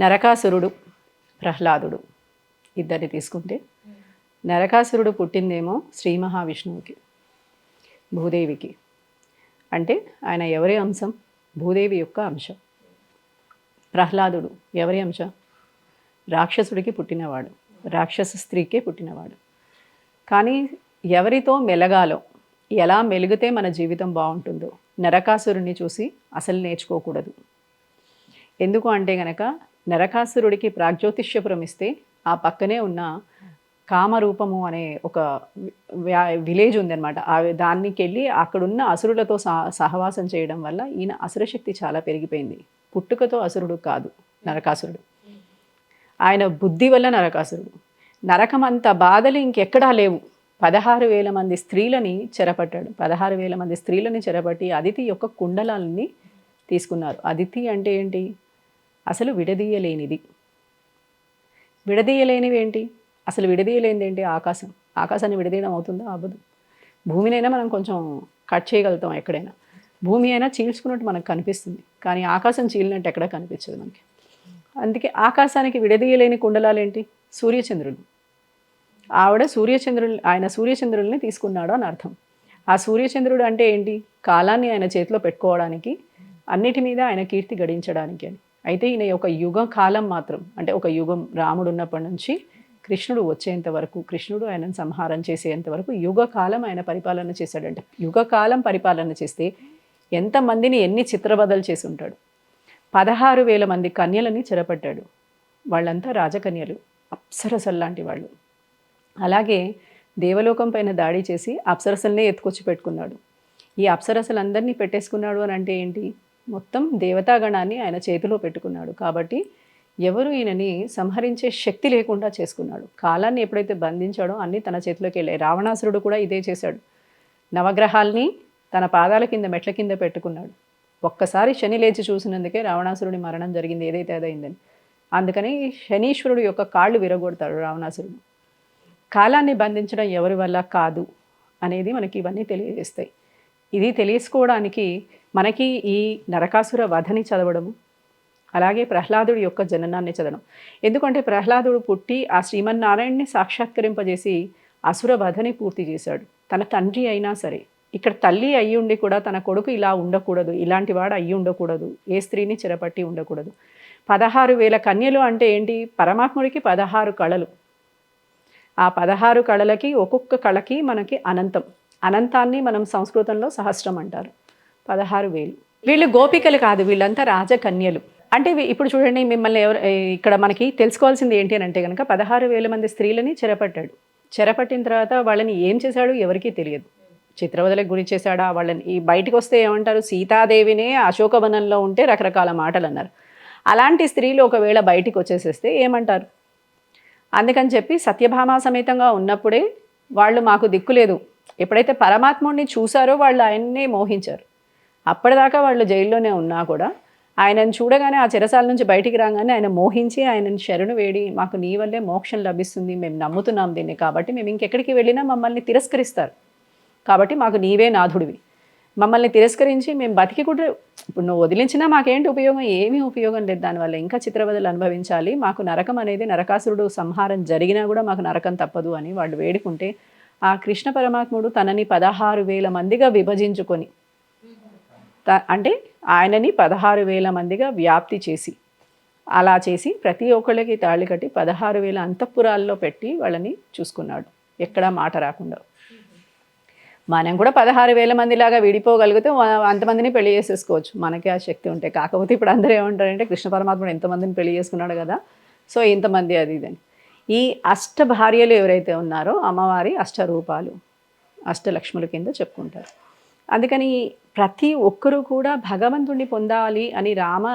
నరకాసురుడు ప్రహ్లాదుడు. ఇద్దరిని తీసుకుంటే నరకాసురుడు పుట్టిందేమో శ్రీ మహావిష్ణువుకి భూదేవికి. అంటే ఆయన ఎవరి అంశం? భూదేవి యొక్క అంశం. ప్రహ్లాదుడు ఎవరి అంశం? రాక్షసుడికి పుట్టినవాడు రాక్షస స్త్రీకే పుట్టినవాడు. కానీ ఎవరితో మెలగాలో ఎలా మెలిగితే మన జీవితం బాగుంటుందో నరకాసురుణ్ణి చూసి అసలు నేర్చుకోకూడదు. ఎందుకు అంటే గనక నరకాసురుడికి ప్రాగ్జ్యోతిష్యపురం ఇస్తే ఆ పక్కనే ఉన్న కామరూపము అనే ఒక విలేజ్ ఉందన్నమాట. ఆ దానికి వెళ్ళి అక్కడున్న అసురులతో సహవాసం చేయడం వల్ల ఈయన అసురశక్తి చాలా పెరిగిపోయింది. పుట్టుకతో అసురుడు కాదు నరకాసురుడు. ఆయన బుద్ధి వల్ల నరకాసురుడు. నరకం అంత బాధలు ఇంకెక్కడా లేవు. పదహారు వేల మంది స్త్రీలని చెరపట్టాడు. పదహారు వేల మంది స్త్రీలని చెరపట్టి అదితి యొక్క కుండలాలని తీసుకున్నారు. అదితి అంటే ఏంటి? అసలు విడదీయలేనిది. విడదీయలేనివి ఏంటి అసలు విడదీయలేనిది ఏంటి ఆకాశం. ఆకాశాన్ని విడదీయడం అవుతుందా? అవ్వదు. భూమినైనా మనం కొంచెం కట్ చేయగలుగుతాం ఎక్కడైనా. భూమి అయినా చీల్చుకున్నట్టు మనకు కనిపిస్తుంది. కానీ ఆకాశం చీలినట్టు ఎక్కడా కనిపించదు మనకి. అందుకే ఆకాశానికి విడదీయలేని కుండలాలేంటి? సూర్యచంద్రులు. ఆవిడ సూర్యచంద్రులు ఆయన సూర్యచంద్రుల్ని తీసుకున్నాడు అని అర్థం. ఆ సూర్యచంద్రుడు అంటే ఏంటి? కాలాన్ని ఆయన చేతిలో పెట్టుకోవడానికి అన్నిటి మీద ఆయన కీర్తి గడించడానికి అని. అయితే ఈయన ఒక యుగ కాలం మాత్రం అంటే ఒక యుగం రాముడు ఉన్నప్పటి నుంచి కృష్ణుడు వచ్చేంత వరకు కృష్ణుడు ఆయనను సంహారం చేసేంత వరకు యుగ కాలం ఆయన పరిపాలన చేశాడంట. యుగ కాలం పరిపాలన చేస్తే ఎంతమందిని ఎన్ని చిత్రబదలు చేసి ఉంటాడు పదహారు వేల మంది కన్యలని చెరపట్టాడు. వాళ్ళంతా రాజకన్యలు అప్సరసల్లాంటి వాళ్ళు. అలాగే దేవలోకం పైన దాడి చేసి అప్సరసల్నే ఎత్తుకొచ్చి పెట్టుకున్నాడు. ఈ అప్సరసలందరినీ పెట్టేసుకున్నాడు అని అంటే ఏంటి? మొత్తం దేవతాగణాన్ని ఆయన చేతిలో పెట్టుకున్నాడు. కాబట్టి ఎవరు ఈయనని సంహరించే శక్తి లేకుండా చేసుకున్నాడు. కాలాన్ని ఎప్పుడైతే బంధించాడో అన్నీ తన చేతిలోకి వెళ్ళాయి. రావణాసురుడు కూడా ఇదే చేశాడు. నవగ్రహాల్ని తన పాదాల కింద మెట్ల కింద పెట్టుకున్నాడు. ఒక్కసారి శని లేచి చూసినందుకే రావణాసురుడి మరణం జరిగింది ఏదైతే అదైందని. అందుకని శనీశ్వరుడు యొక్క కాళ్ళు విరగొడతాడు రావణాసురుడు. కాలాన్ని బంధించడం ఎవరి వల్ల కాదు అనేది మనకి ఇవన్నీ తెలియజేస్తాయి. ఇది తెలుసుకోవడానికి మనకి ఈ నరకాసుర వధని చదవడము అలాగే ప్రహ్లాదుడి యొక్క జననాన్ని చదవడం. ఎందుకంటే ప్రహ్లాదుడు పుట్టి ఆ శ్రీమన్నారాయణ్ణి సాక్షాత్కరింపజేసి అసుర వధని పూర్తి చేశాడు. తన తండ్రి అయినా సరే ఇక్కడ తల్లి అయ్యి ఉండి కూడా తన కొడుకు ఇలా ఉండకూడదు ఇలాంటి వాడు అయ్యి ఉండకూడదు ఏ స్త్రీని చిరపట్టి ఉండకూడదు. పదహారు వేల కన్యలు అంటే ఏంటి? పరమాత్ముడికి పదహారు కళలు. ఆ పదహారు కళలకి ఒక్కొక్క కళకి మనకి అనంతం. అనంతాన్ని మనం సంస్కృతంలో సహస్రం అంటారు. పదహారు వేలు. వీళ్ళు గోపికలు కాదు వీళ్ళంతా రాజకన్యలు. అంటే ఇప్పుడు చూడండి మిమ్మల్ని ఎవరు ఇక్కడ మనకి తెలుసుకోవాల్సింది ఏంటి అని అంటే కనుక పదహారు వేల మంది స్త్రీలని చెరపట్టాడు. చెరపట్టిన తర్వాత వాళ్ళని ఏం చేశాడు ఎవరికీ తెలియదు. చిత్రవదలకు గురి చేశాడా? వాళ్ళని ఈ బయటికి వస్తే ఏమంటారు? సీతాదేవినే అశోకవనంలో ఉంటే రకరకాల మాటలు అన్నారు అలాంటి స్త్రీలు ఒకవేళ బయటికి వచ్చేసేస్తే ఏమంటారు? అందుకని చెప్పి సత్యభామ సమేతంగా ఉన్నప్పుడే వాళ్ళు మాకు దిక్కులేదు ఎప్పుడైతే పరమాత్ముడిని చూసారో వాళ్ళు ఆయన్నే మోహించారు. అప్పటిదాకా వాళ్ళు జైల్లోనే ఉన్నా కూడా ఆయనను చూడగానే ఆ చెరసాల నుంచి బయటికి రాగానే ఆయన మోహించి ఆయనను శరణు వేడి మాకు నీ వల్లే మోక్షం లభిస్తుంది మేము నమ్ముతున్నాం దీన్ని కాబట్టి మేము ఇంకెక్కడికి వెళ్ళినా మమ్మల్ని తిరస్కరిస్తారు. కాబట్టి మాకు నీవే నాథుడివి. మమ్మల్ని తిరస్కరించి మేము బతికి కూడా ఇప్పుడు నువ్వు వదిలించినా మాకేంటి ఉపయోగం? ఏమీ ఉపయోగం లేదు దానివల్ల ఇంకా చిత్రవదలు అనుభవించాలి. మాకు నరకం అనేది నరకాసురుడు సంహారం జరిగినా కూడా మాకు నరకం తప్పదు అని వాళ్ళు వేడుకుంటే ఆ కృష్ణ పరమాత్ముడు తనని పదహారు వేల మందిగా విభజించుకొని అంటే ఆయనని పదహారు వేల మందిగా వ్యాప్తి చేసి అలా చేసి ప్రతి ఒక్కళ్ళకి తాళి కట్టి పదహారు వేల అంతఃపురాల్లో పెట్టి వాళ్ళని చూసుకున్నాడు. ఎక్కడా మాట రాకుండా. మనం కూడా పదహారు వేల మందిలాగా విడిపోగలిగితే అంతమందిని పెళ్ళి చేసేసుకోవచ్చు. మనకి ఆ శక్తి ఉంటే. కాకపోతే ఇప్పుడు అందరూ ఏమంటారంటే కృష్ణ పరమాత్ముడు ఎంతమందిని పెళ్ళి చేసుకున్నాడు కదా. సో ఇంతమంది అది ఇదని. ఈ అష్ట భార్యలు ఎవరైతే ఉన్నారో అమ్మవారి అష్ట రూపాలు అష్టలక్ష్ముల కింద చెప్పుకుంటారు. అందుకని ప్రతి ఒక్కరూ కూడా భగవంతుణ్ణి పొందాలి అని రామ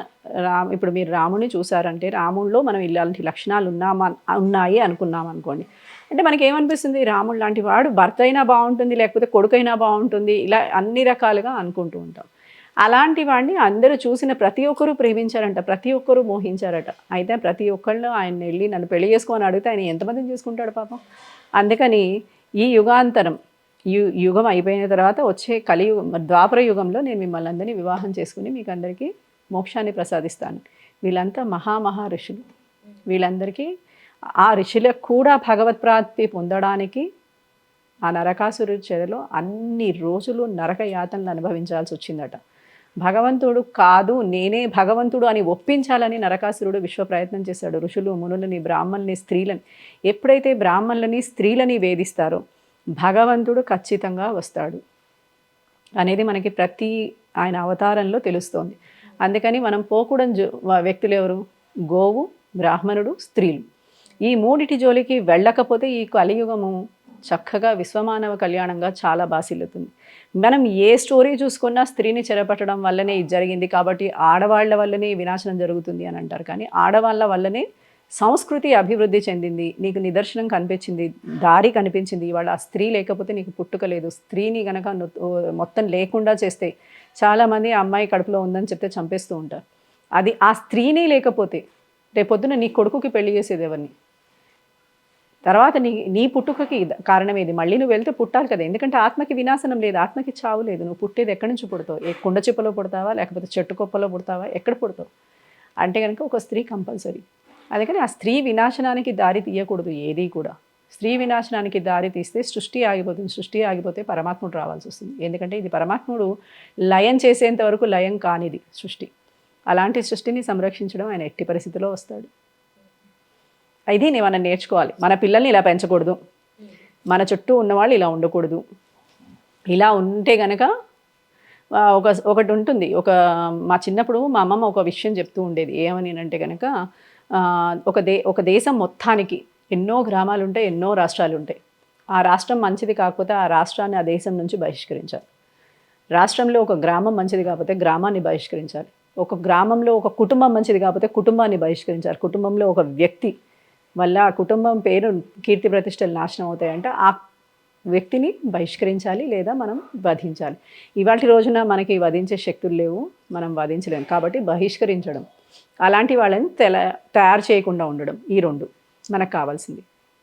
రామ ఇప్పుడు మీరు రాముని చూసారంటే రాముల్లో మనం ఇలాంటి లక్షణాలు ఉన్నామా ఉన్నాయి అనుకున్నాం అనుకోండి. అంటే మనకి ఏమనిపిస్తుంది రాముడు లాంటి వాడు భర్త అయినా బాగుంటుంది లేకపోతే కొడుకైనా బాగుంటుంది ఇలా అన్ని రకాలుగా అనుకుంటూ ఉంటాం. అలాంటి వాడిని అందరూ చూసిన ప్రతి ఒక్కరూ ప్రేమించారంట ప్రతి ఒక్కరూ మోహించారట. అయితే ప్రతి ఒక్కళ్ళు ఆయన వెళ్ళి నన్ను పెళ్ళి చేసుకోని అడిగితే ఆయన ఎంతమందిని చేసుకుంటాడు పాపం? అందుకని ఈ యుగాంతరం యు యుగం అయిపోయిన తర్వాత వచ్చే కలియుగం ద్వాపర యుగంలో నేను మిమ్మల్ని అందరినీ వివాహం చేసుకుని మీకు అందరికీ మోక్షాన్ని ప్రసాదిస్తాను. వీళ్ళంతా మహామహా ఋషులు. వీళ్ళందరికీ ఆ ఋషులకు కూడా భగవత్ ప్రాప్తి పొందడానికి ఆ నరకాసురు చెరలో అన్ని రోజులు నరక యాతనలు అనుభవించాల్సి వచ్చిందట. భగవంతుడు కాదు నేనే భగవంతుడు అని ఒప్పించాలని నరకాసురుడు విశ్వ ప్రయత్నం చేశాడు. ఋషులు మునులని బ్రాహ్మణుని స్త్రీలని ఎప్పుడైతే బ్రాహ్మణులని స్త్రీలని వేధిస్తారో భగవంతుడు ఖచ్చితంగా వస్తాడు అనేది మనకి ప్రతి ఆయన అవతారంలో తెలుస్తోంది. అందుకని మనం పోకూడని జో- వ్యక్తులు ఎవరు? గోవు బ్రాహ్మణుడు స్త్రీలు. ఈ మూడిటి జోలికి వెళ్ళకపోతే ఈ కలియుగము చక్కగా విశ్వమానవ కళ్యాణంగా చాలా బాసిల్లుతుంది. మనం ఏ స్టోరీ చూసుకున్నా స్త్రీని చెరపట్టడం వల్లనే ఇది జరిగింది కాబట్టి ఆడవాళ్ళ వల్లనే వినాశనం జరుగుతుంది అని అంటారు. కానీ ఆడవాళ్ళ వల్లనే సంస్కృతి అభివృద్ధి చెందింది నీకు నిదర్శనం కనిపించింది దారి కనిపించింది. ఇవాళ ఆ స్త్రీ లేకపోతే నీకు పుట్టుక లేదు. స్త్రీని గనక మొత్తం లేకుండా చేస్తే చాలామంది ఆ అమ్మాయి కడుపులో ఉందని చెప్తే చంపేస్తూ ఉంటారు. అది ఆ స్త్రీనే లేకపోతే రేపొద్దున నీ కొడుకుకి పెళ్ళి చేసేది ఎవరిని? తర్వాత నీ నీ పుట్టుకకి కారణం ఏది? మళ్ళీ నువ్వు వెళ్తే పుట్టాలి కదా. ఎందుకంటే ఆత్మకి వినాశనం లేదు ఆత్మకి చావు లేదు. నువ్వు పుట్టేది ఎక్కడి నుంచి పుడతావు? ఏ కుండ చిప్పలో పుడతావా? లేకపోతే చెట్టు కొప్పలో పుడతావా? ఎక్కడ పుడతావు? అంటే కనుక ఒక స్త్రీ కంపల్సరీ. అందుకని ఆ స్త్రీ వినాశనానికి దారి తీయకూడదు ఏది కూడా. స్త్రీ వినాశనానికి దారి తీస్తే సృష్టి ఆగిపోతుంది సృష్టి ఆగిపోతే పరమాత్ముడు రావాల్సి వస్తుంది. ఎందుకంటే ఇది పరమాత్ముడు లయం చేసేంత వరకు లయం కానిది సృష్టి. అలాంటి సృష్టిని సంరక్షించడం ఆయన ఎట్టి పరిస్థితిలో వస్తాడు. ఇది మనం నేర్చుకోవాలి. మన పిల్లల్ని ఇలా పెంచకూడదు. మన చుట్టూ ఉన్నవాళ్ళు ఇలా ఉండకూడదు. ఇలా ఉంటే గనక ఒక ఒకటి ఉంటుంది. ఒక మా చిన్నప్పుడు మా అమ్మమ్మ ఒక విషయం చెప్తూ ఉండేది. ఏమని అంటే కనుక ఒక దే ఒక దేశం మొత్తానికి ఎన్నో గ్రామాలు ఉంటాయి ఎన్నో రాష్ట్రాలు ఉంటాయి ఆ రాష్ట్రం మంచిది కాకపోతే ఆ రాష్ట్రాన్ని ఆ దేశం నుంచి బహిష్కరించాలి. రాష్ట్రంలో ఒక గ్రామం మంచిది కాకపోతే గ్రామాన్ని బహిష్కరించాలి. ఒక గ్రామంలో ఒక కుటుంబం మంచిది కాకపోతే కుటుంబాన్ని బహిష్కరించాలి. కుటుంబంలో ఒక వ్యక్తి వల్ల ఆ కుటుంబం పేరు కీర్తి ప్రతిష్టలు నాశనం అవుతాయంటే ఆ వ్యక్తిని బహిష్కరించాలి లేదా మనం వధించాలి. ఇవాటి రోజున మనకి వధించే శక్తులు లేవు మనం వధించలేము కాబట్టి బహిష్కరించడం అలాంటి వాళ్ళని తెల తయారు చేయకుండా ఉండడం ఈ రెండు మనకు కావాల్సింది.